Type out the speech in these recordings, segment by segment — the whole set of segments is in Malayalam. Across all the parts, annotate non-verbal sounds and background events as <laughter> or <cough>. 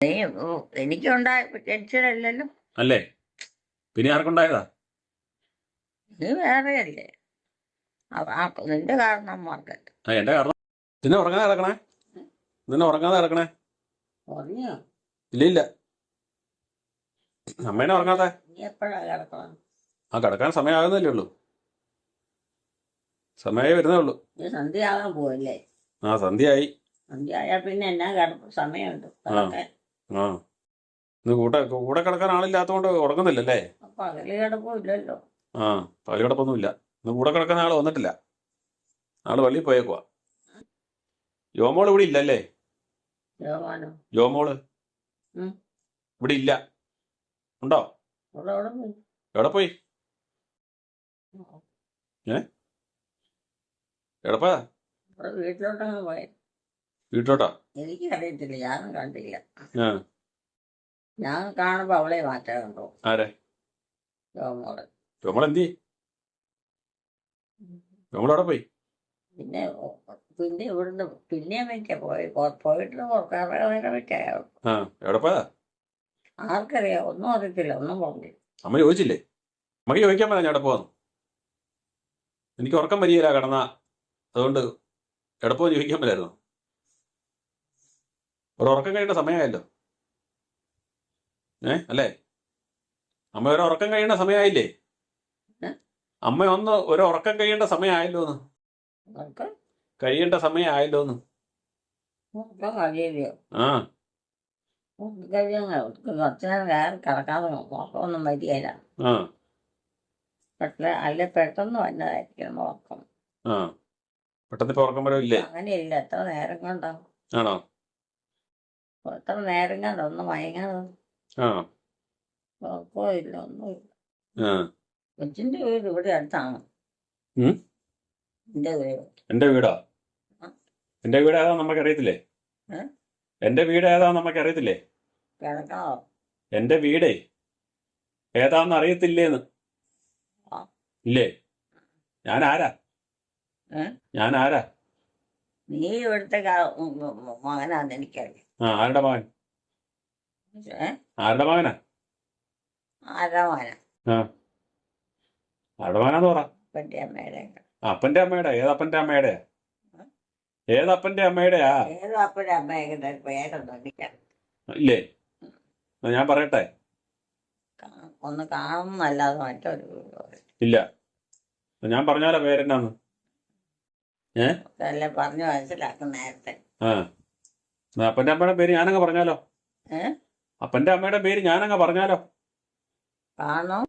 നീ എനിക്കുണ്ടായ ടെൻഷനല്ലല്ലോ. അല്ലേ? പിന്നെ ആർക്കുണ്ടായതാ? നീ വേറെയല്ലേ. നിന്റെ കാരണം ആ എന്റെ കാരണം. നിന്നെ ഉറങ്ങാതെ കിടക്കണേ നിന്നെ ഉറങ്ങാതെ കിടക്കണേ ഉറങ്ങിയോ? ഇല്ല ഇല്ല അമ്മേനെ ഉറങ്ങാതെ? നീ എപ്പോഴാ കിടക്കണം? ആ കിടക്കാൻ സമയമാകുന്നല്ലേ ഉള്ളൂ. സമയമായി വരുന്നേ ഉള്ളൂ. നീ സന്ധ്യയാകാൻ പോവല്ലേ? ആ സന്ധ്യയായി. സന്ധ്യ ആയാൽ പിന്നെ എന്നാ കിടപ്പ്? സമയമുണ്ട്. കിടക്കാൻ. ആ. ഇന്ന് കൂടെ കൂടെ കിടക്കാൻ ആളില്ലാത്തതുകൊണ്ട് ഉറങ്ങുന്നില്ലല്ലേ? ആ പകൽ ആ കിടപ്പൊന്നുമില്ല ഇന്ന് കൂടെ കിടക്കാൻ ആൾ വന്നിട്ടില്ല. ആൾ പള്ളിയിൽ പോയേക്കുവാ. ജോമോൾ ഇവിടെ ഇല്ലല്ലേ? യോമോൾ? ഇവിടെ ഇല്ല. ഉണ്ടോ? എവിടെ പോയി? എവിടെ എടപ്പാ പോയി. വീട്ടോട്ടാ എനിക്ക് അറിയത്തില്ല ഞാനും കണ്ടില്ല. ഞാൻ കാണുമ്പോ അവളെ മാറ്റാറുണ്ടോ ആരെ? രോമോൾ എന്തി എവിടെ പോയി? പിന്നെ പിന്നെ ഇവിടുന്ന് പിന്നെ വെച്ചാ പോയി. പോയിട്ട് എവിടെ പോയാ ആർക്കറിയാം ഒന്നും അറിയത്തില്ല ഒന്നും പറഞ്ഞില്ല. അമ്മ ചോദിച്ചില്ലേ? അമ്മയ്ക്ക് ചോദിക്കാൻ പറഞ്ഞ എവിടെ പോവാന്ന്? എനിക്ക് ഉറക്കം വരികയില്ല കടന്ന. അതുകൊണ്ട് എവിടെ ചോദിക്കാൻ പറ്റായിരുന്നു ഒരു ഉറക്കം കഴിയേണ്ട സമയമായല്ലോ. ഏ? അല്ലേ? അമ്മ ഒരു ഉറക്കം കഴിയേണ്ട സമയമായില്ലേ? അമ്മ ഒന്ന് ഒരു ഉറക്കം കഴിയേണ്ട സമയമായല്ലോ എന്ന്. കഴിയേണ്ട സമയമായല്ലോ എന്ന്. ആ. കിടക്കാതെ വരികയില്ല. പക്ഷേ പെട്ടെന്ന് വന്നതായിരിക്കണം ഉറക്കം ആ. പെട്ടെന്ന് ഇപ്പൊ ഉറക്കം വരും ഇല്ലേ അങ്ങനെയില്ല. എത്ര നേരം കൊണ്ടാവും ആണോ? എത്ര നേരം കണ്ട ഒന്ന് മയങ്ങാതെ ഉറക്കമില്ല ഒന്നുമില്ല. കൊച്ചിന്റെ വീട് ഇവിടെ അടുത്താണ്? എന്റെ വീട്. എന്റെ വീടാ. എന്റെ വീട് ഏതാ നമുക്ക് അറിയത്തില്ലേ എന്റെ വീട് ഏതാ നമുക്ക് അറിയത്തില്ലേ എന്റെ വീടേ. ഏതാന്ന് അറിയത്തില്ലേന്ന്. ഇല്ലേ? ഞാൻ ആരാ? ഞാൻ ആരാ? നീ ഇവിടുത്തെ മകനാന്ന് എനിക്കറിയാം. ആ ആരുടെ മകൻ? ആരുടെ മകനാ? ആരാ മകന? ആരുടെ മകനാന്ന് പറ. അപ്പന്റെ അമ്മയുടെ. ഏത് അപ്പന്റെ അമ്മയുടെ? ഏതപ്പന്റെ അമ്മയുടെ ഏതപ്പന്റെ അമ്മയുടെയാ ഏതോ അമ്മയുടെ പേരൊന്നും ഇല്ലേ? ഞാൻ പറയട്ടെ. ഒന്ന് കാണുന്നല്ലാതെ മറ്റൊരു ഇല്ല. ഞാൻ പറഞ്ഞാലോ പേരെന്നാന്ന്? ഏ? പറഞ്ഞു മനസ്സിലാക്കും നേരത്തെ. ആ. അപ്പന്റെ അമ്മയുടെ പേര് ഞാനങ്ങ് പറഞ്ഞാലോ? അപ്പന്റെ അമ്മയുടെ പേര് ഞാനങ്ങ് പറഞ്ഞാലോ? ആണോ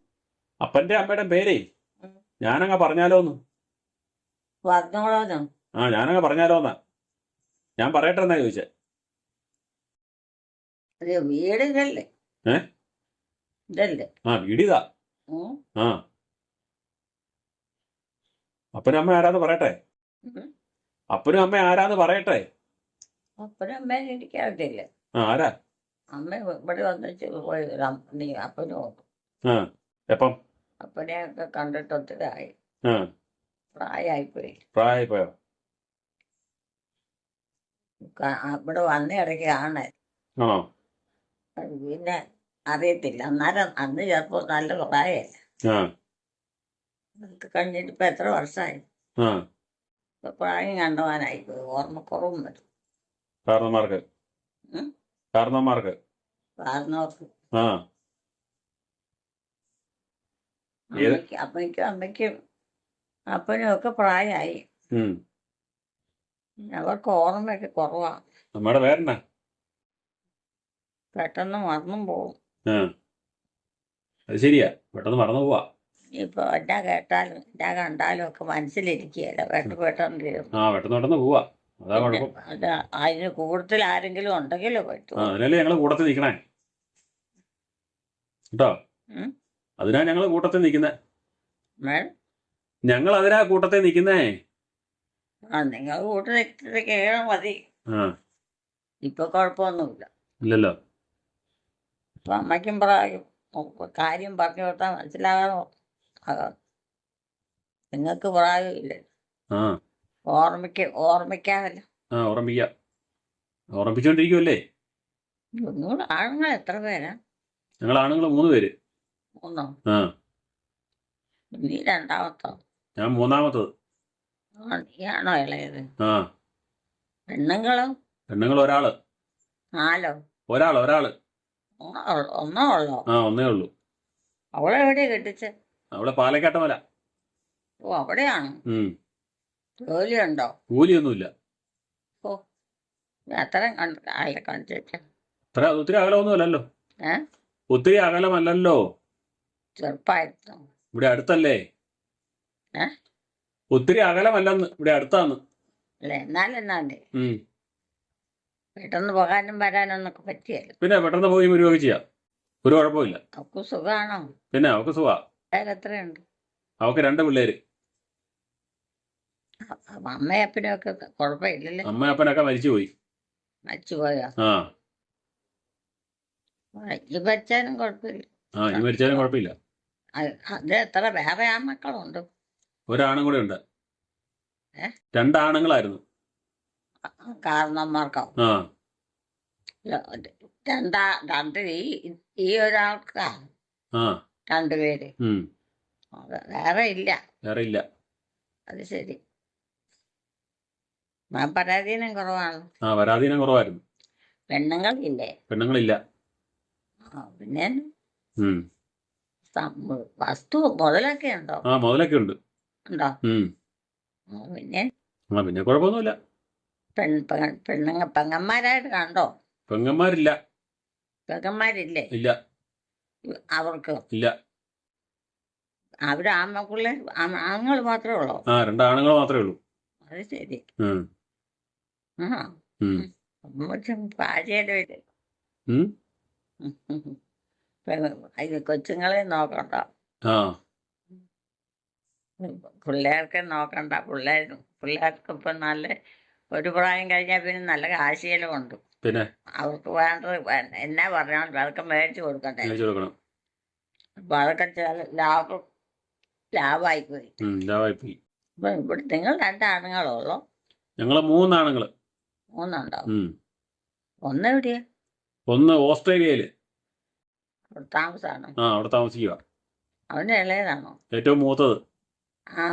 അപ്പന്റെ അമ്മയുടെ പേരേ. ഞാനങ്ങ് പറഞ്ഞാലോന്ന്. ആ ഞാനങ്ങ് പറഞ്ഞാലോന്ന. ഞാൻ പറയട്ടെ എന്നാ ചോദിച്ചേ? ആ വീടിതാ. ആ. അപ്പനും അമ്മ ആരാന്ന് പറയട്ടെ. അപ്പനും അമ്മ ആരാന്ന് പറയട്ടെ? അപ്പനും അമ്മേനെ ആ ആരാ? അമ്മ ഇവിടെ പോയി രം- നീ അപ്പനും നോക്കും ആ എപ്പം? അപ്പനെയൊക്കെ കണ്ടിട്ട് ഒത്തിരി ആയി ആ. പ്രായമായിപ്പോയി പ്രായമായിപ്പോയോ ക- ഇവിടെ വന്ന ഇടയ്ക്കാണ് ആണോ പിന്നെ അറിയത്തില്ല. അന്നേരം അന്ന് ചിലപ്പോൾ നല്ല പ്രായമല്ല ആ. അത് കഴിഞ്ഞിട്ട് ഇപ്പൊ എത്ര വർഷമായി? ആ. ഇപ്പൊ പ്രായം കണ്ടവാനായി. പോയി ഓർമ്മക്കുറവും വരും. കാരണന്മാർക്ക്? കാരണന്മാർക്ക് ആ? അമ്മയ്ക്ക് അമ്മയ്ക്കും അപ്പനും ഒക്കെ പ്രായമായി അവർക്ക് ഓർമ്മയൊക്കെ കുറവാണ് നമ്മുടെ പേരെന്നാ പെട്ടെന്ന് മറന്നും ആ. അത് ശരിയാ. പെട്ടെന്ന് മറന്നു പോവാ. ഇപ്പൊ എന്നാ കേട്ടാലും എന്നാ കണ്ടാലും ഒക്കെ മനസ്സിലിരിക്കുകയല്ല. പെട്ടെന്ന് പെട്ടെന്ന് തീരും. ആ പെട്ടെന്ന് പെട്ടെന്ന് പോവാ. അതാ കുഴപ്പം. അത് അതിന് കൂടുതൽ ആരെങ്കിലും ഉണ്ടെങ്കിലോ പറ്റൂ. ആ അതിനല്ലേ ഞങ്ങൾ കൂട്ടത്തിൽ നിൽക്കണേ കേട്ടോ? ഉം? അതിനാ ഞങ്ങൾ കൂട്ടത്തിൽ നിൽക്കുന്നേ മേഡം? ഞങ്ങൾ അതിനാ കൂട്ടത്തിൽ നിൽക്കുന്നേ ആ നിങ്ങൾ കൂട്ടിൽ കേൾക്കാൻ മതി. ആ. ഇപ്പൊ കുഴപ്പമൊന്നുമില്ല. ഇല്ലല്ലോ. ഇപ്പൊ അമ്മയ്ക്കും പ്രായം കാര്യം പറഞ്ഞു കൊടുത്താൽ മനസ്സിലാകാൻ നിങ്ങൾക്ക് പ്രായമില്ല ആ. ഓർമ്മിക്ക ഓർമ്മിക്കാമല്ലോ. ആ ഓർമ്മിക്കാം. ആണുങ്ങൾ എത്ര പേരാ? ഞങ്ങൾ ആണുങ്ങൾ മൂന്ന് പേര്. മൂന്നോ? ആ. നീ രണ്ടാമത്തോ? ഞാൻ മൂന്നാമത്തത്. ആ, നീയാണോ ഇളയത്? ആ. പെണ്ണുങ്ങളോ? പെണ്ണുങ്ങൾ ഒരാൾ. നാലോ? ഒരാൾ ഒരാൾ. ഒന്നോ ഉള്ളോ- ഒന്നോ ഉള്ളോ? ആ ഒന്നേ ഉള്ളൂ. അവളെ എവിടെയാ കെട്ടിച്ച് അവിടെ പാലക്കാട്ടമല ഓ അവിടെയാണോ. ജോലിയുണ്ടോ? കൂലിയൊന്നുമില്ല ഓ അത്രയും കണ്ട് ആളെ കണ്ടിട്ട് അത്ര ഒത്തിരി അകലമൊന്നുമല്ലല്ലോ. ഏ? ഒത്തിരി അകലമല്ലല്ലോ. ചെറുപ്പായിരുന്നു. ഇവിടെ അടുത്തല്ലേ? ഏ? ഒത്തിരി അകലമല്ലെന്ന് ഇവിടെ അടുത്താന്ന്. അല്ല എന്നാലും ഉം. പെട്ടെന്ന് പോകാനും വരാനും ഒന്നൊക്കെ പറ്റിയല്ലോ. പിന്നെ പെട്ടെന്ന് പോയി വരുവൊക്കെ ചെയ്യാം. ഒരു കുഴപ്പമില്ല അവക്ക് സുഖാണോ? പിന്നെ അവക്ക് സുഖാ. വേറെ എത്രയുണ്ട്? അവക്ക് രണ്ട് പിള്ളേര്. കുഴപ്പമില്ലല്ലേ അമ്മയപ്പനൊക്കെ കുഴപ്പമില്ലല്ലോ അമ്മ മരിച്ചുപോയി. മരിച്ചുപോയോ? ആ. പറ്റാനും കുഴപ്പമില്ല ആ ഇനി മരിച്ചാലും കുഴപ്പമില്ല അത് എത്ര വേറെ ആൺമക്കളുണ്ട്? ഒരാണും കൂടെ ഉണ്ട്? രണ്ടാണുങ്ങളായിരുന്നു. കാരണന്മാർക്കാവും ആ. രണ്ടാ രണ്ട് ഈ ഈ ഒരാൾക്കാ. രണ്ടുപേര്. വേറെ ഇല്ല. വേറെ ഇല്ല. അത് ശരി. പരാധീനം കുറവാണ്? ആ പരാധീനം കുറവായിരുന്നു. പെണ്ണുങ്ങളില്ലേ? പെണ്ണുങ്ങളില്ല. പിന്നെ വസ്തു മുതലൊക്കെ ഉണ്ടോ? ആ മുതലൊക്കെ ഉണ്ട്. ഉണ്ടോ? പിന്നെ? ആ പിന്നെ കുഴപ്പമൊന്നുമില്ല. പെണ്ണുങ്ങ പെങ്ങന്മാരായിട്ട് കണ്ടോ? പെങ്ങന്മാരില്ല. പെങ്ങന്മാരില്ലേ? ഇല്ല. അവർക്ക്? ഇല്ല. അവർ ആമക്കുള്ള ആണുങ്ങൾ മാത്രമേ ഉള്ളൂ? ആ രണ്ടാണുങ്ങൾ മാത്രമേ ഉള്ളൂ. അത് ശരി. ഭാര്യയുടെ കൊച്ചുങ്ങളെ നോക്കണ്ട. പിള്ളേർക്ക് നോക്കണ്ട. പിള്ളേർ പിള്ളേർക്ക് ഇപ്പൊ നല്ല ഒരു പ്രായം കഴിഞ്ഞാൽ പിന്നെ നല്ല കാശിയലും ഉണ്ട്. പിന്നെ? അവർക്ക് വേണ്ടത് എന്നാ പറഞ്ഞാൽ അതൊക്കെ മേടിച്ചു കൊടുക്കണ്ടേ? അപ്പൊ അതൊക്കെ ലാഭം ലാഭായി പോയി ലാഭായി പോയി ഇവിടെ നിങ്ങൾ രണ്ടാണുങ്ങളുള്ളൂ? ഞങ്ങൾ മൂന്നാണുങ്ങൾ. ഒന്ന് ഓസ്ട്രേലിയയിൽ. അവിടെ ആ അവിടെ താമസിക്കുക അവന്റെ ഇളയതാണോ? ഏറ്റവും മൂത്തത്. ആ.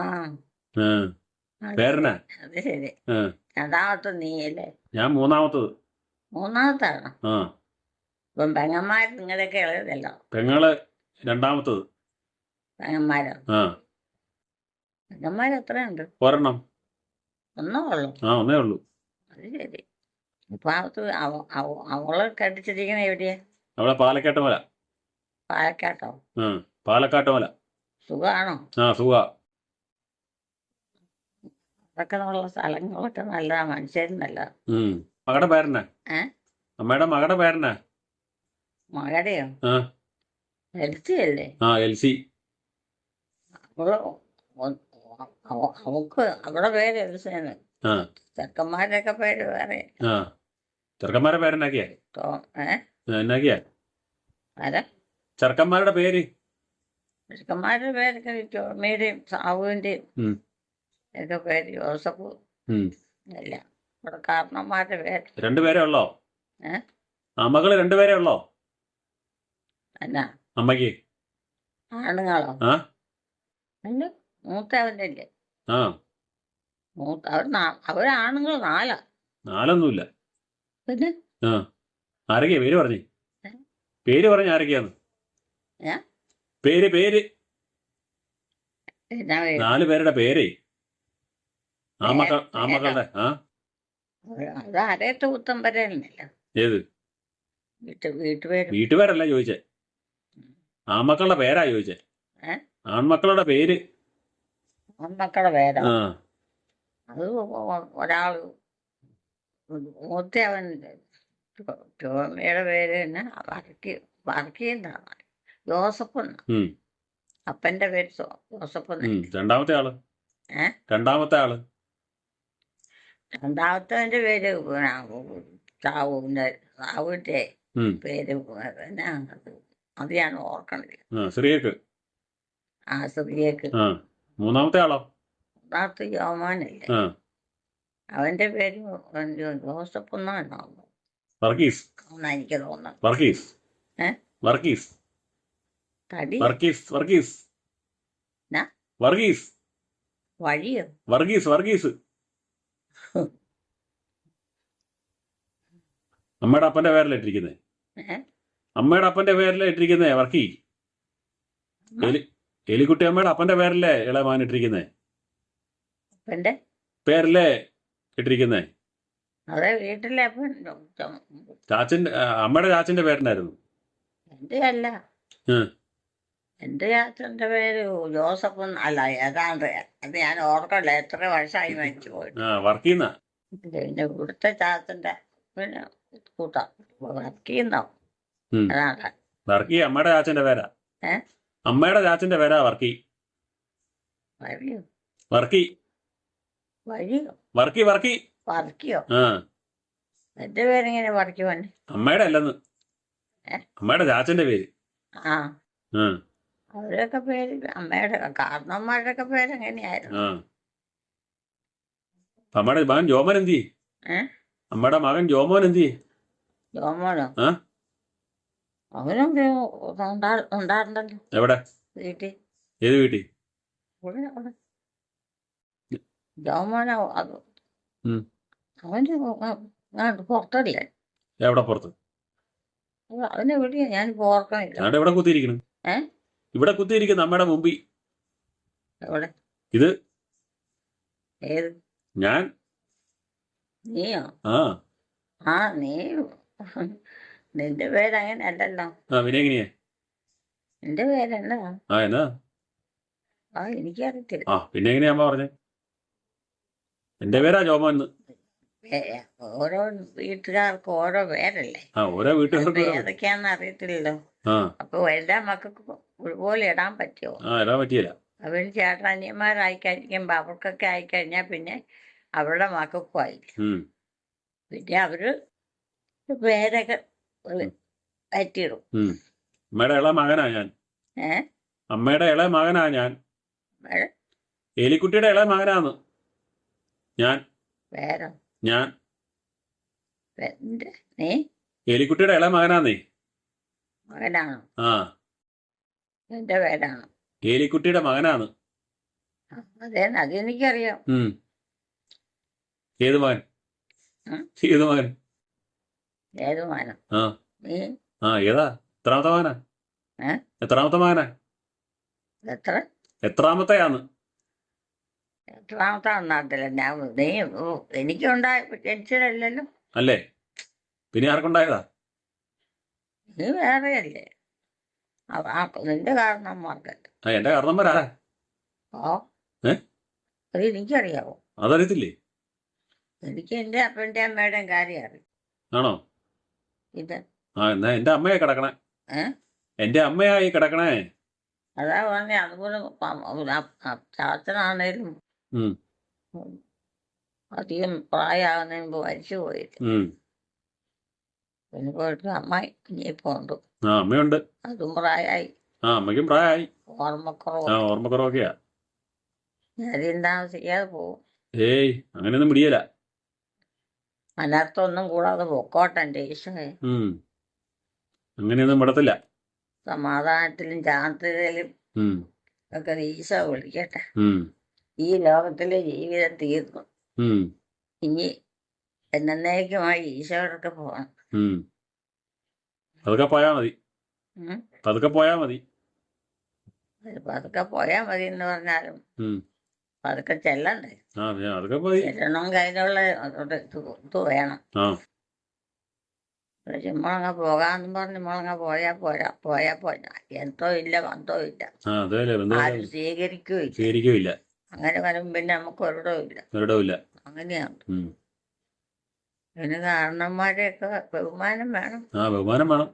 ആ. അത് പേരനാ. അത് ശരി. ആ. രണ്ടാമത്തെ നീയല്ലേ? ഞാൻ മൂന്നാമത്തത്. മൂന്നാമത്താണോ? ആ. ഇപ്പം പെങ്ങന്മാർ നിങ്ങളൊക്കെ ഇളയതല്ലോ. പെങ്ങൾ രണ്ടാമത്തത്. പെങ്ങന്മാരോ? ആ. പെങ്ങന്മാർ എത്രയുണ്ട് ഒരെണ്ണം. ഒന്നേ ഉള്ളൂ. ആ ഒന്നേ ഉള്ളൂ. അത് ശരി. ഇപ്പൊ അവളെ കെട്ടിച്ചിരിക്കണ എവിടെയാ? അവിടെ പാലക്കാട്ട് മല. പാലക്കാട്ടോ? പാലക്കാട്ട് മല. സുഖാണോ? ആ സുഖ. അതൊക്കെ ഉള്ള സ്ഥലങ്ങളൊക്കെ നല്ലതാ മനുഷ്യരും നല്ലതാ മകടെ പേരനാ? അമ്മയുടെ മകടെ പേരനാ മകടെയോ? എൽസി അല്ലേ? ആ എൽസി. ഓ അവൾ അവക്ക് അവളുടെ പേര് എൽസിയാണ് ആ. ചെക്കന്മാരുടെയൊക്കെ പേര് വേറെ ചെറുക്കന്മാരുടെ പേരെന്നാക്കിയാ എന്നാക്കിയാ? ആരാ? ചെറുക്കന്മാരുടെ പേര്? ചെറുക്കന്മാരുടെ പേരൊക്കെ ടോമിയുടെയും സാവുവിന്റെയും. ഒക്കെ പേര് ജോസഫ്. ഇവിടെ കാരണന്മാരുടെ പേര്. രണ്ടുപേരേ ഉള്ളോ? ആ മകൾ രണ്ടുപേരേ ഉള്ളോ? എന്നാ അമ്മയ്ക്ക്? ആണുങ്ങളോ? ആ. അല്ലേ? ആ. മൂത്ത അവരാണുങ്ങൾ നാലാ. നാലൊന്നുമില്ല. പിന്നെ? ആ. ആരൊക്കെയാ? പേര് പറഞ്ഞേ? പേര് പറഞ്ഞ ആരൊക്കെയാന്ന്? ഏ? പേര് പേര്. എന്നാ പേര്? നാല് പേരുടെ പേരേ. ആ പേര്- മക്കൾ ആ പേരോ? മക്കളുടെ ആ? അത് അരയത്ത് ഏത്? വീട്ടു വീട്ടുപേര്. വീട്ടുപേരല്ല ചോദിച്ചേ. ആമക്കളുടെ പേരാ ചോദിച്ചേ. ഏ? ആൺമക്കളുടെ പേര്. ആൺമക്കളുടെ പേരാ? ആ. അത് ഒരാൾ ഒരാൾ മൂത്തവൻ ടോമിയുടെ പേര് തന്നെ വർക്കി വർക്കിയെന്നാണ് ജോസഫ് എന്നാ. അപ്പന്റെ പേര് ജോസഫ് രണ്ടാമത്തെ ആൾ? രണ്ടാമത്തെ ആൾ. രണ്ടാമത്തവന്റെ പേര് ചാവുവിന്റെ സാവുവിന്റെ സാവുവിന്റെ പേര് അത് ഞാൻ ഓർക്കണില്ല. ആ സ്ത്രീയേക്ക് മൂന്നാമത്തെ ആളോ? ഒന്നാമത്തെ യോമാനല്ലേ അവന്റെ പേര് ജോസഫ് എന്നാണ് വർഗീസ്. എനിക്ക് തോന്നുന്നു. വർഗീസ്. ഏ? വർഗീസ്. തടി. വർഗീസ് വർഗീസ്. എന്നാ? വർഗീസ്. വഴിയോ? വർഗീസ് വർഗീസ്. അമ്മയുടെ അപ്പന്റെ പേരല്ലേ ഇട്ടിരിക്കുന്നേ? അമ്മയുടെ അപ്പന്റെ പേരല്ലേ ഇട്ടിരിക്കുന്നേ? വർക്കി. എലി എലിക്കുട്ടി അമ്മയുടെ അപ്പന്റെ പേരല്ലേ ഇളയമാൻ ഇട്ടിരിക്കുന്നേ? പേരല്ലേ ഇട്ടിരിക്കുന്നേ അതെ വീട്ടിലെ ചാച്ചന്റെ അമ്മയുടെ ചാച്ചന്റെ പേരനായിരുന്നു എന്റെ അല്ല എന്റെ ചാച്ചന്റെ പേര് ജോസഫ് അല്ല ഏതാണ്ട് അത് ഞാൻ ഓർക്കല്ല എത്ര വർഷമായി മരിച്ചു പോയി പിന്നെ ഇവിടുത്തെ ചാച്ചന്റെ പിന്നെ കൂട്ടാം വർക്ക് ചെയ്യുന്ന വർക്കി അമ്മയുടെ ചാച്ചന്റെ പേരാ? അമ്മയുടെ ചാച്ചന്റെ പേരാ വർക്കി? വർക്കി. വഴിയോ? വർക്കി വർക്കി വർക്കിയോ ആ. എന്റെ പേരെങ്ങനെ വർക്കി വന്നെ അമ്മയുടെ അല്ലെന്ന്? അമ്മയുടെ ചാച്ചന്റെ പേര്. ആ. അവരൊക്കെ പേര് അമ്മയുടെ കാരണന്മാരുടെയൊക്കെ പേരെങ്ങനെയായിരുന്നു? ആ. അപ്പൊ അമ്മയുടെ മകൻ ജോമോൻ എന്തി? അമ്മയുടെ മകൻ ജോമോൻ എന്തി ജോമോനോ? ആ? അവനും ഉണ്ടാ- ഉണ്ടായിരുന്നല്ലോ. എവിടെ? വീട്ടിൽ. ഏത് വീട്ടിൽ? ജോമോനോ അത്. അവന് പുറത്തല്ലേ? എവിടെ പുറത്ത്? അവനെ വിളിയ ഞാൻ ഓർക്കണില്ല. കുത്തിയിരിക്കുന്നു ഏ? ഇവിടെ കുത്തിയിരിക്കുന്നു അമ്മയുടെ മുമ്പിൽ. എവിടെ? ഇത്? ഏത്? ഞാൻ? നീയോ? ആ. നീ <laughs> നിന്റെ പേര് അങ്ങനെ അല്ലല്ലോ എങ്ങനെയാ? നിന്റെ പേരെന്നാ? ആ എന്നാ? ആ എനിക്കറിയത്തില്ല. ആ പിന്നെ എങ്ങനെയാ അമ്മ പറഞ്ഞേ? എന്റെ പേരാ ജോമോൻ. എന്ന് ഓരോ വീട്ടുകാർക്ക് ഓരോ പേരല്ലേ? ആ ഓരോ വീട്ടുകാർക്ക് ഏതൊക്കെയാന്ന് അറിയത്തില്ലല്ലോ. അപ്പൊ എല്ലാ മക്കൾക്കും ഒരുപോലെ ഇടാൻ പറ്റുമോ? ആ ഇടാൻ പറ്റിയില്ല. അവർ ചേട്ടനിയന്മാരായി കഴിക്കുമ്പോ അവർക്കൊക്കെ കഴിഞ്ഞാ പിന്നെ അവരുടെ മക്കൾക്കും ആയിരിക്കും പിന്നെ അവർ പേരൊക്കെ പറ്റിയിടും. അമ്മയുടെ ഇള മകനാ ഞാൻ. ഏ? അമ്മയുടെ ഇളയ മകനാ ഞാൻ. എലിക്കുട്ടിയുടെ ഇളയ മകനാന്ന്. ഞാൻ. ഞാൻ. നീ എലിക്കുട്ടിയുടെ ഇളയ മകനാന്നേ. മകനാണോ? ആ. എന്റെ പേരാണോ. എലിക്കുട്ടിയുടെ മകനാണ്. അതേ അതെനിക്കറിയാം ഏത് മകൻ? ഉം? ഏത് മകൻ? ഏത് മാനം ആ. നീ? ആ ഏതാ? എത്രാമത്തെ മകനാ? എത്രാമത്തെ മകനാ? എത്ര? എത്രാമത്തെയാന്ന് എത്രാമത്തെ നാട്ടില്ല ഞാൻ നീ എനിക്കുണ്ടായ ജനിച്ചതല്ലല്ലോ അല്ലേ? പിന്നെ ആർക്കുണ്ടായതാ? നീ വേറെയല്ലേ. അവ- ആ നിന്റെ കാരണന്മാർക്കല്ല ആ എന്റെ കാരണന്മാരാരാ ഓ ഏ? അത് എനിക്കറിയാവോ? അതറിയത്തില്ലേ? എനിക്ക് എന്റെ അപ്പന്റെ അമ്മയുടെയും കാര്യം അറിയാം. ആണോ? ഇത്. ആ എന്നാ എന്റെ അമ്മയായി കിടക്കണേ. ഏ? എന്റെ അമ്മയായി കിടക്കണേ. അതാ പറഞ്ഞ അതുപോലെ ചാച്ചനാണേലും ഉം. അധികം പ്രായമാകുന്നതിന് മുമ്പ് മരിച്ചു പോയിട്ട് പിന്നെ പോയിട്ട് അമ്മായി ഇനിയിപ്പോ ഉണ്ട് ആ അമ്മയുണ്ട്. അതും പ്രായമായി ആ അമ്മയ്ക്കും പ്രായമായി ഓർമ്മക്കുറവ്. ആ ഓർമ്മക്കുറവൊക്കെയാ. ഞാനും താമസിക്കാതെ പോകും. ഏയ് അങ്ങനെയൊന്നും പിടിയല. അനർത്ഥമൊന്നും കൂടാതെ പൊക്കോട്ടെ ഈശോയെ അങ്ങനെയൊന്നും പെടത്തില്ല സമാധാനത്തിലും ജാഗ്രതയിലും ഒക്കെ ഈശോ വിളിക്കട്ടെ. ഈ ലോകത്തിലെ ജീവിതം തീർന്നു. ഇനി എന്നേക്കുമായി ഈശോടൊക്കെ പോകണം. പതുക്കെ പോയാ മതി. പതുക്കെ പോയാ മതി. പതുക്കെ പോയാ മതി എന്ന് പറഞ്ഞാലും പതുക്കെ ചെല്ലണ്ടേ? ചെല്ലണമെങ്കിൽ അതിനുള്ള ഇത് വേണം. ചുമ്മളങ്ങ പോകാന്ന് പറഞ്ഞ് മുളങ്ങ പോയാ പോരാ പോയാ പോരാ. എന്തോ ഇല്ല വന്തോ ഇല്ല. ആ അതെ അങ്ങനെ വരും പിന്നെ നമുക്ക് ഒരിടവില്ല അങ്ങനെയാണ് പിന്നെ കാരണന്മാരെയൊക്കെ ബഹുമാനം വേണം. ആ ബഹുമാനം വേണം.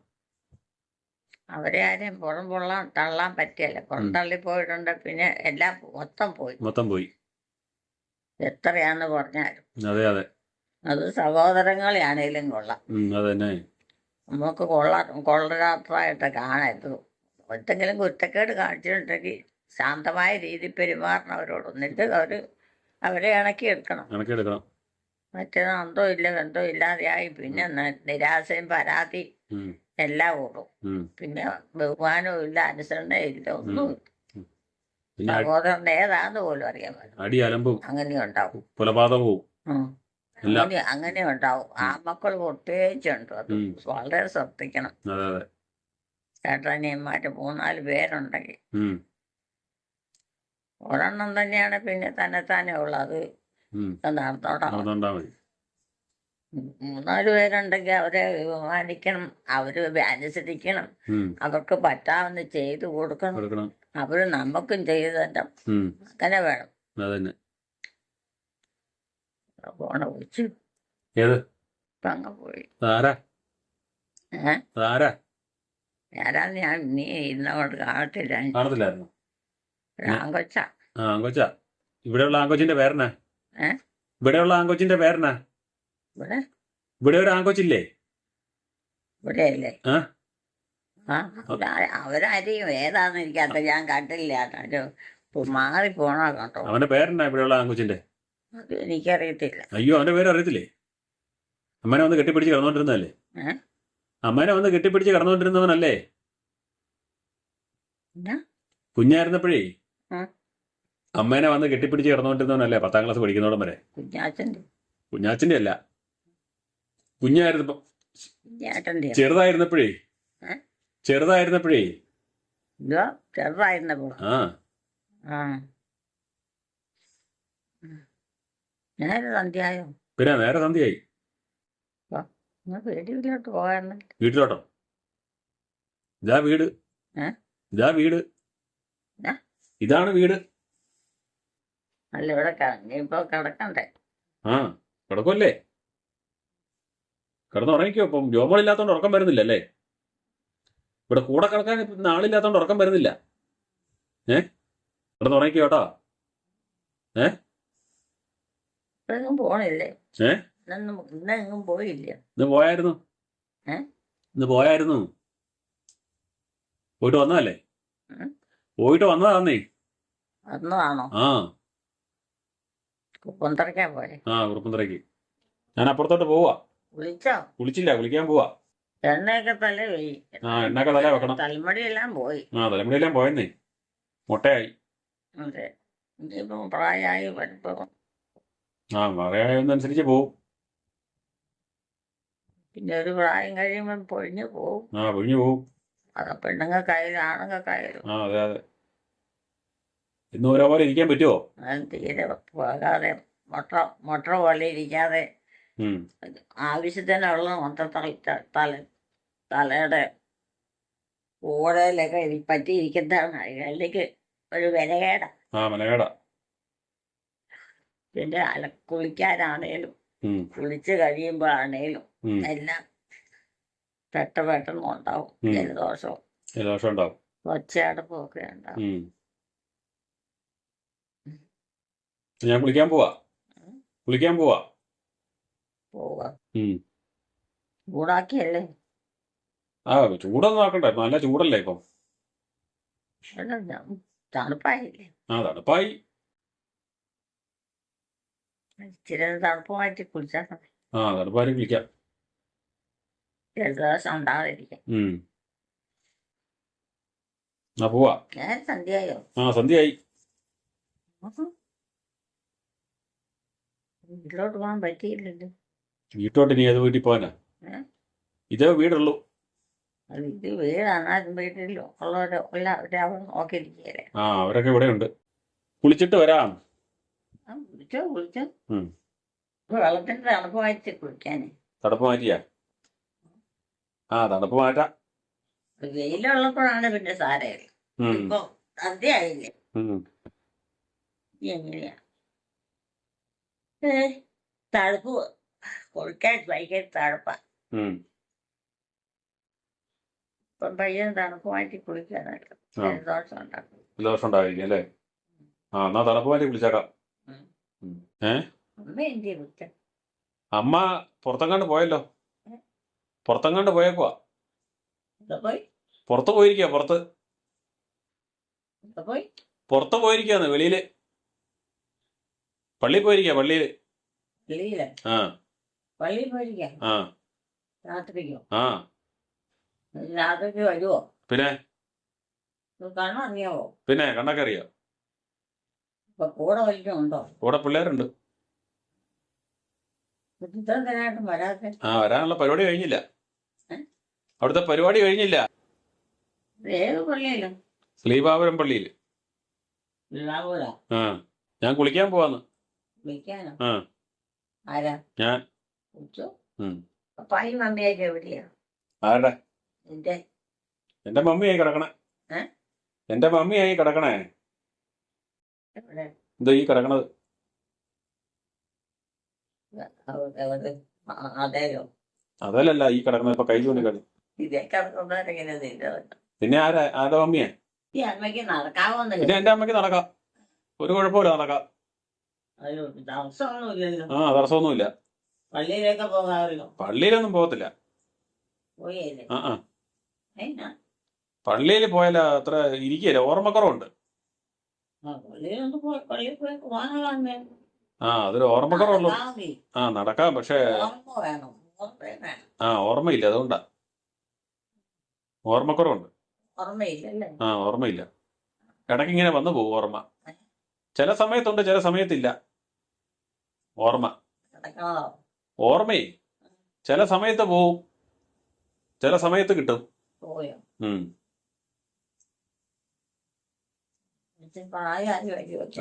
അവരെ ആരെയും പുറം പൊള്ളാൻ തള്ളാൻ പറ്റിയല്ല. പുറം തള്ളി പോയിട്ടുണ്ട് പിന്നെ എല്ലാം മൊത്തം പോയി. മൊത്തം പോയി. എത്രയാന്ന് പറഞ്ഞാലും. അതെ അതെ. അത് സഹോദരങ്ങളെയാണേലും കൊള്ളാം. ഉം നമുക്ക് കൊള്ള. കൊള്ളരാത്രമായിട്ട് കാണരുത്. എന്തെങ്കിലും കുറ്റക്കേട് കാണിച്ചിട്ടുണ്ടെങ്കിൽ ശാന്തമായ രീതി പെരുമാറണം അവരോട്. എന്നിട്ട് അവർ അവരെ ഇണക്കി എടുക്കണം കണക്കെടുക്കണം മറ്റേത് അന്തോ ഇല്ല എന്തോ ഇല്ലാതെയായി. പിന്നെ നിരാശയും പരാതി എല്ലാം ഓടും. പിന്നെ ബഹുമാനവും ഇല്ല അനുസരണയും ഇല്ല ഒന്നും സഹോദരൻ ഏതാന്ന് പോലും അറിയാൻ പറ്റും അടി അലമ്പും അങ്ങനെ ഉണ്ടാവും. കൊലപാതകവും. അങ്ങനെ അങ്ങനെ ഉണ്ടാവും. ആ മക്കൾ പ്രത്യേകിച്ചുണ്ട് അത്. വളരെ ശ്രദ്ധിക്കണം. ചേട്ടനിയന്മാര് മൂന്നാൽ പേരുണ്ടെങ്കിൽ ഒരെണ്ണം തന്നെയാണ് പിന്നെ തന്നെ തന്നെ ഉള്ളത്. ഉം. നടന്നോടാം നടന്നുകൊണ്ടാ മതി. മൂന്നാൽ പേരുണ്ടെങ്കിൽ അവരെ ബഹുമാനിക്കണം അവർ അനുസരിക്കണം. അവർക്ക് പറ്റാവുന്ന ചെയ്തു കൊടുക്കണം. അവർ നമുക്കും ചെയ്തു തരണം. അങ്ങനെ വേണം. വിളിച്ചു അങ്ങ് പോയി. ഏഹ് ഞാൻ നീ ഇന്നോട് കാണത്തില്ല രാങ്കൊച്ച ആ ആങ്കൊച്ച. ഇവിടെയുള്ള ആങ്കൊച്ചിന്റെ പേരെന്നാ? ഏ? ഇവിടെയുള്ള ആങ്കൊച്ചിന്റെ പേരെന്നാ? ഇവിടെ? ഇവിടെ ഒരു ആങ്കൊച്ചില്ലേ? ഇവിടെയല്ലേ? ആ? ആ അവരാ- അവരാരെയും ഏതാന്ന് എനിക്കത് ഞാൻ കണ്ടില്ല. ഒരു മാറി പോണോ കണ്ടോ? അവന്റെ പേരെന്നാ ഇവിടെയുള്ള ആങ്കൊച്ചിന്റെ? അത് എനിക്കറിയത്തില്ല. അയ്യോ അവന്റെ പേര് അറിയത്തില്ലേ? അമ്മനെ വന്ന് കെട്ടിപ്പിടിച്ച് കിടന്നോണ്ടിരുന്നല്ലേ ഏ? അമ്മനെ വന്ന് കെട്ടിപ്പിടിച്ച് കിടന്നോണ്ടിരുന്നവനല്ലേ പിന്നെ കുഞ്ഞായിരുന്നപ്പോഴേ. അമ്മേനെ വന്ന് കെട്ടിപ്പിടിച്ച് കിടന്നോണ്ടിരുന്നവനല്ലേ പത്താം ക്ലാസ് പഠിക്കുന്നോടം വരെ? കുഞ്ഞാച്ചന്റെ കുഞ്ഞാച്ചിന്റെ അല്ല. കുഞ്ഞായിരുന്നപ്പോ ചെറുതായിരുന്നപ്പോഴേ? ചെറുതായിരുന്നപ്പോഴേ? ചെറുതായിരുന്നപ്പോ ആ. നേരെ സന്ധ്യയായോ? പിന്നെ നേരെ സന്ധ്യയായി. വീട്ടിലോട്ട് പോകാറുണ്ട് വീട്ടിലോട്ടോ? ഇതാ വീട്? ഇതാ വീട്? ഇതാണ് വീട്. അല്ല ഇവിടെ ഇനിയിപ്പോ കിടക്കണ്ടേ. ആ കിടക്കുമല്ലേ കിടന്നുറങ്ങിക്കോ ഇപ്പം. ജോമോളില്ലാത്തോണ്ട് ഉറക്കം വരുന്നില്ല അല്ലേ ഇവിടെ കൂടെ കിടക്കാൻ ഇപ്പം ആളില്ലാത്തോണ്ട് ഉറക്കം വരുന്നില്ല. ഏ? കിടന്നുറങ്ങിക്കോ കേട്ടോ. ഇപ്പൊന്നും പോണില്ലേ? ഏ? ഇന്നെങ്ങും പോയില്ല. ഇന്ന് പോയായിരുന്നു? ഏ? ഇന്ന് പോയായിരുന്നു? പോയിട്ട് വന്നതല്ലേ? പോയിട്ട് വന്നതാന്നേ. ആ. ആ കുറുപ്പന്തറയ്ക്ക്. ഞാൻ അപ്പുറത്തോട്ട് പോവാ. വിളിച്ചോ? കുളിച്ചില്ല കുളിക്കാൻ പോവാ. എണ്ണയൊക്കെ തല ആ തല വെക്കണം. തലമുടിയെല്ലാം പോയി. ആ തലമുടിയെല്ലാം പോയെന്നേ. മുട്ടയായി. അതെ. ഇനിയിപ്പം പ്രായമായി വരുമ്പോ? ആ പറയാവുന്നതനുസരിച്ച് പോവും. പിന്നെ ഒരു പ്രായം കഴിയുമ്പം പൊഴിഞ്ഞു പോവും. ആ പൊഴിഞ്ഞു പോവും. അത് പെണ്ണുങ്ങൾക്കായാലും ആണുങ്ങൾക്കായാലും. ആ അതെ അതെ. ഇന്ന് ഓരോ പോലെ ഇരിക്കാൻ പറ്റുമോ തീരെ പോകാതെ മുട്ട മുട്ട പോലെ ഇരിക്കാതെ ആവശ്യത്തിനുള്ള മൊത്തം തല തല തലയുടെ ഓടയിലൊക്കെ പറ്റിയിരിക്കുന്നതാണ്. അതിലേക്ക് ഒരു വിലകേട. പിന്നെ അല കുളിക്കാനാണേലും കുളിച്ച് കഴിയുമ്പോഴാണേലും എല്ലാം പെട്ടെന്ന് പെട്ടെന്ന് ഉണ്ടാവും. ജലദോഷവും ജലദോഷം ഉണ്ടാവും. ഒച്ചയടപ്പും ഒക്കെ ഉണ്ടാവും ഉം ഞാൻ കുളിക്കാൻ പോവാ. കുളിക്കാൻ പോവാ. ചൂടാക്കിയല്ലേ? ആ ചൂടൊന്നും ആക്കണ്ട നല്ല ചൂടല്ലേ ഇപ്പം. തണുപ്പായില്ലേ? ആ തണുപ്പായി. ഇച്ചിരി തണുപ്പ് മാറ്റി കുളിച്ചാൽ മതി. ആ തണുപ്പായി കുളിക്കാം. ജലദോഷം ആ പോവാ. ഞാൻ ആ സന്ധ്യയായി. വീട്ടിലോട്ട് പോകാൻ പറ്റിയില്ലല്ലോ. വീട്ടോട്ട് ഇനി ഏത് വീട്ടിൽ പോകാനാ? ഇതേ വീടുള്ളൂ. ഇത് വീടാണ്. വീട്ടിലോ ഉള്ളവരോ എല്ലാവരും നോക്കിയിരിക്കുകയല്ലേ. ആ അവരൊക്കെ ഇവിടെ ഉണ്ട്. കുളിച്ചിട്ട് വരാം. കുളിച്ചോ കുളിച്ചോ. വെള്ളത്തിന്റെ തണുപ്പ് മാറ്റി കുളിക്കാനേ. തണുപ്പ് മാറ്റിയാ? ആ തണുപ്പ് മാറ്റാം. വെയിലുള്ളപ്പോഴാണ് പിന്നെ സാരമില്ല. ഇപ്പൊ സദ്യ ആയില്ലേ എങ്ങനെയാ? തണുപ്പ്. കുളിക്കാൻ ഭയങ്കര തണുപ്പാ. ഉം. ഇപ്പം പയ്യൻ തണുപ്പ് മാറ്റി കുളിക്കാനല്ലോ ആ. ജലദോഷം ഉണ്ടാക്കും ദോഷം ഉണ്ടായിരിക്കും അല്ലേ? ആ എന്നാ തണുപ്പ് മാറ്റി കുളിച്ചേക്കാം. ഉം. ഉം. ഏ? അമ്മ എന്തിയെ കുറ്റം അമ്മ പുറത്തെങ്ങാണ്ട് പോയല്ലോ. പുറത്തെങ്ങാണ്ട് പോയേക്കുവാ. പോയി? പുറത്ത് പോയിരിക്കുക പുറത്ത്. പോയി? പുറത്ത് പോയിരിക്കാന്ന് വെളിയിൽ. പള്ളിയിൽ പോയിരിക്കാ പള്ളി? പള്ളിയിലെ? ആ. പള്ളിയിൽ പോയിരിക്കാം? ആ. രാത്രിക്കോ? ആ. രാത്രിക്ക് വരുമോ പിന്നെ? കണ്ണറിയാവോ പിന്നെ കണ്ണൊക്കെ അറിയോ? ഇപ്പൊ കൂടെ പിള്ളേരുണ്ട്. വരാത്തെ? ആ വരാനുള്ള പരിപാടി കഴിഞ്ഞില്ല? അവിടുത്തെ പരിപാടി കഴിഞ്ഞില്ല. ഏത് പള്ളിയിലും? ശ്രീബാപുരം പള്ളിയിൽ ഇല്ലാവൂല ആ ഞാൻ കുളിക്കാൻ പോവാന്ന്. വിളിക്കാനോ? ആ. ആരാ? ഞാൻ. വിളിച്ചോ ഉം. പപ്പായും മമ്മിയൊക്കെ എവിടെയാ? ആരുടെ? നിന്റെ എന്റെ മമ്മിയായി കിടക്കണേ? എന്റെ മമ്മിയായി കിടക്കണേ. എന്തോ ഈ കിടക്കണത്? അതല്ലല്ല ഈ കിടക്കണത് ഇപ്പൊ കൈ ചൂണ്ടി കളി പിന്നെ ആരാ? ആരുടെ മമ്മിയാ? പിന്നെ എന്റെ അമ്മയ്ക്ക് നടക്കാം. ഒരു കുഴപ്പമില്ല നടക്കാം. ആ തടസ്സമൊന്നുമില്ല. പള്ളിയിലൊക്കെ പള്ളിയിലൊന്നും പോകത്തില്ല. ആ ആ. പള്ളിയിൽ പോയാൽ അത്ര ഇരിക്കുകയില്ല ഓർമ്മക്കുറവുണ്ട്. ആ അതൊരു ഓർമ്മക്കുറവുള്ളൂ ആ നടക്കാം പക്ഷേ ആ ഓർമ്മയില്ല അതുകൊണ്ടാ. ഓർമ്മക്കുറവുണ്ട്. ആ ഓർമ്മയില്ല. ഇടയ്ക്ക് ഇങ്ങനെ വന്നു പോകും ഓർമ്മ. ചില സമയത്തുണ്ട് ചില സമയത്തില്ല. ഓർമ്മ. ഓർമ്മയെ ചില സമയത്ത് പോവും. ചില സമയത്ത് കിട്ടും.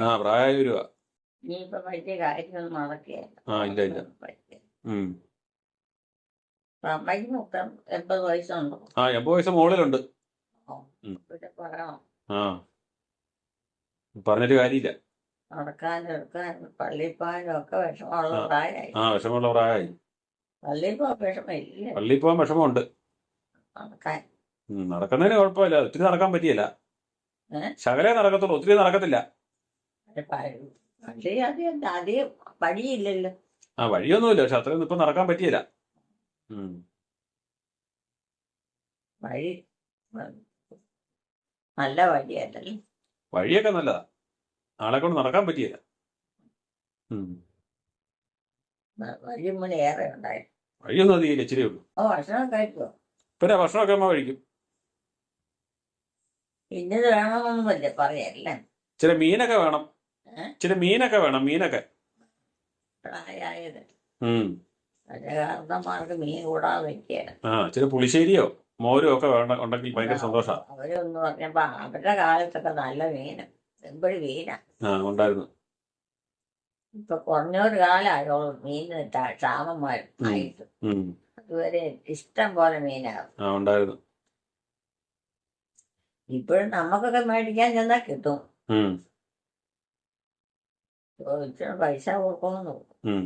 ആ പ്രായ വരുവ ആ ഇല്ല ഇല്ല. എൺപത് വയസ്സുണ്ടോ? എൺപത് വയസ്സ് മുകളിലുണ്ട്. ആ. പറഞ്ഞിട്ട് കാര്യമില്ല. നടക്കാനും എടുക്കാനും പള്ളിയിൽ പോകാനും ഒക്കെ വിഷമമുള്ള. പ്രായമായി. ആ വിഷമമുള്ള പ്രായമായി. പള്ളിയിൽ പോകാൻ വിഷമമില്ല. പള്ളിയിൽ പോകാൻ വിഷമമുണ്ട്. നടക്കാൻ. നടക്കുന്നതിന് കുഴപ്പമില്ല. ഒത്തിരി നടക്കാൻ പറ്റിയല്ല. ശകലെ നടക്കത്തുള്ളൂ. ഒത്തിരി നടക്കത്തില്ല. പള്ളി അധികം അധികം വഴിയില്ലല്ലോ. ആ വഴിയൊന്നുമില്ല. പക്ഷെ അത്രയൊന്നും ഇപ്പൊ നടക്കാൻ പറ്റിയില്ല. വഴി നല്ല വഴിയല്ലല്ലോ വഴിയൊക്കെ നല്ലതാ. ആളെ കൊണ്ട് നടക്കാൻ പറ്റിയില്ല. വഴിയൊന്നും അധികം ഇച്ചിരി ഉള്ളൂ. പിന്നെ ഭക്ഷണമൊക്കെ അമ്മ കഴിക്കും. ഇന്നത് വേണമെന്നൊന്നുമല്ലേ പറയല്ലേ ഇച്ചിരി മീനൊക്കെ വേണം. ചില ഇച്ചിരി മീനൊക്കെ വേണം മീനൊക്കെ. ചില. കാരണന്മാർക്ക് മീൻ കൂടാതെ വെക്കുകയാണ് ആ ഇച്ചിരി പുളിശ്ശേരിയോ മോരോ ഒക്കെ വേണ്ട ഉണ്ടെങ്കിൽ ഭയങ്കര സന്തോഷമാണ് അവരൊന്നും പറഞ്ഞപ്പോ അവരുടെ കാലത്തൊക്കെ നല്ല മീന്. ആ ഉണ്ടായിരുന്നു. ഇപ്പൊ കുറഞ്ഞൊരു കാലമായോളൂ മീനിന് ത- ക്ഷാമം വരും ആയിട്ട്. അതുവരെ ഇഷ്ടം പോലെ മീനാകും ആ ഉണ്ടായിരുന്നു. ഇപ്പോഴും നമുക്കൊക്കെ മേടിക്കാൻ ചെന്നാ കിട്ടും. ചോദിച്ചാൽ പൈസ കൊടുക്കണമെന്ന് ഉം.